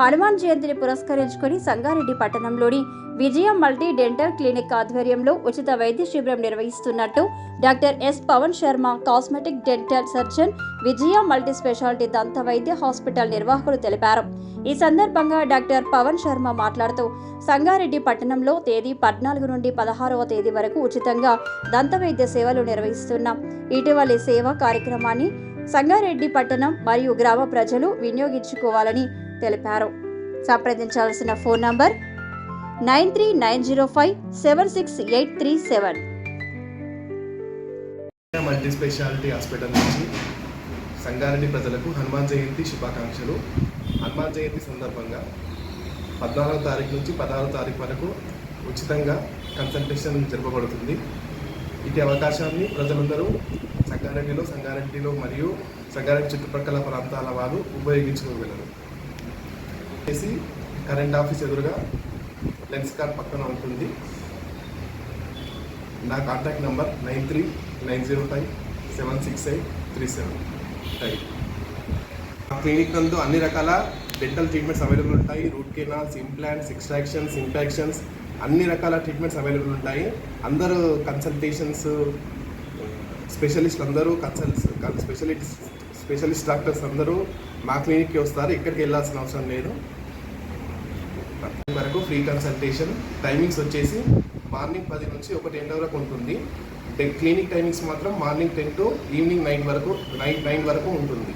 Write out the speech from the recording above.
హనుమాన్ జయంతిని పురస్కరించుకొని సంగారెడ్డి పట్టణంలోని విజయం మల్టీ డెంటల్ క్లినిక్ ఆధ్వర్యంలో ఉచిత వైద్య శిబిరం నిర్వహిస్తున్నట్టు doctor S Pavan Sharma cosmetic dental surgeon Vijayam multi specialty దంత వైద్య హాస్పిటల్ నిర్వాహకులు తెలిపారు. ఈ సందర్భంగా డాక్టర్ పవన్ శర్మ మాట్లాడుతూ సంగారెడ్డి పట్టణంలో తేదీ పద్నాలుగు నుండి పదహారవ తేదీ వరకు ఉచితంగా దంత వైద్య సేవలు నిర్వహిస్తున్నాం ఇటీవలి సేవ కార్యక్రమాన్ని సంగారెడ్డి పట్టణం మరియు గ్రామ ప్రజలు వినియోగించుకోవాలని తెలిపారు. సంప్రదించాల్సిన phone number nine three nine zero five seven six eight three seven. Multi specialty hospital నుంచి సంగారెడ్డి ప్రజలకు హనుమాన్ జయంతి శుభాకాంక్షలు. హనుమాన్ జయంతి సందర్భంగా పద్నాలుగో తారీఖు నుంచి పదహారో తారీఖు వరకు ఉచితంగా కన్సల్టేషన్ జరపబడుతుంది. ఇటు అవకాశాన్ని ప్రజలందరూ సంగారెడ్డిలో సంగారెడ్డిలో మరియు సంగారెడ్డి చుట్టుపక్కల ప్రాంతాల వారు ఉపయోగించుకోగలరు. చేసి కరెంట్ ఆఫీస్ ఎదురుగా లెన్స్ కార్డ్ పక్కన ఉంటుంది. నా contact number nine three nine zero five seven six eight three seven thank మా క్లినిక్ నందు అన్ని రకాల డెంటల్ ట్రీట్మెంట్స్ అవైలబుల్ ఉంటాయి. Root canals implants extractions impactions అన్ని రకాల ట్రీట్మెంట్స్ అవైలబుల్ ఉంటాయి. అందరూ కన్సల్టేషన్స్ స్పెషలిస్ట్ అందరూ కన్సల్ట్స్ స్పెషలిస్ట్ స్పెషలిస్ట్ డాక్టర్స్ అందరూ మా క్లినిక్కి వస్తారు. ఎక్కడికి వెళ్ళాల్సిన అవసరం లేదు. వరకు ఫ్రీ కన్సల్టేషన్ టైమింగ్స్ వచ్చేసి మార్నింగ్ పది నుంచి ఒకటి ఎండ వరకు ఉంటుంది. క్లినిక్ టైమింగ్స్ మాత్రం morning ten to evening nine వరకు నైట్ నైన్ వరకు ఉంటుంది.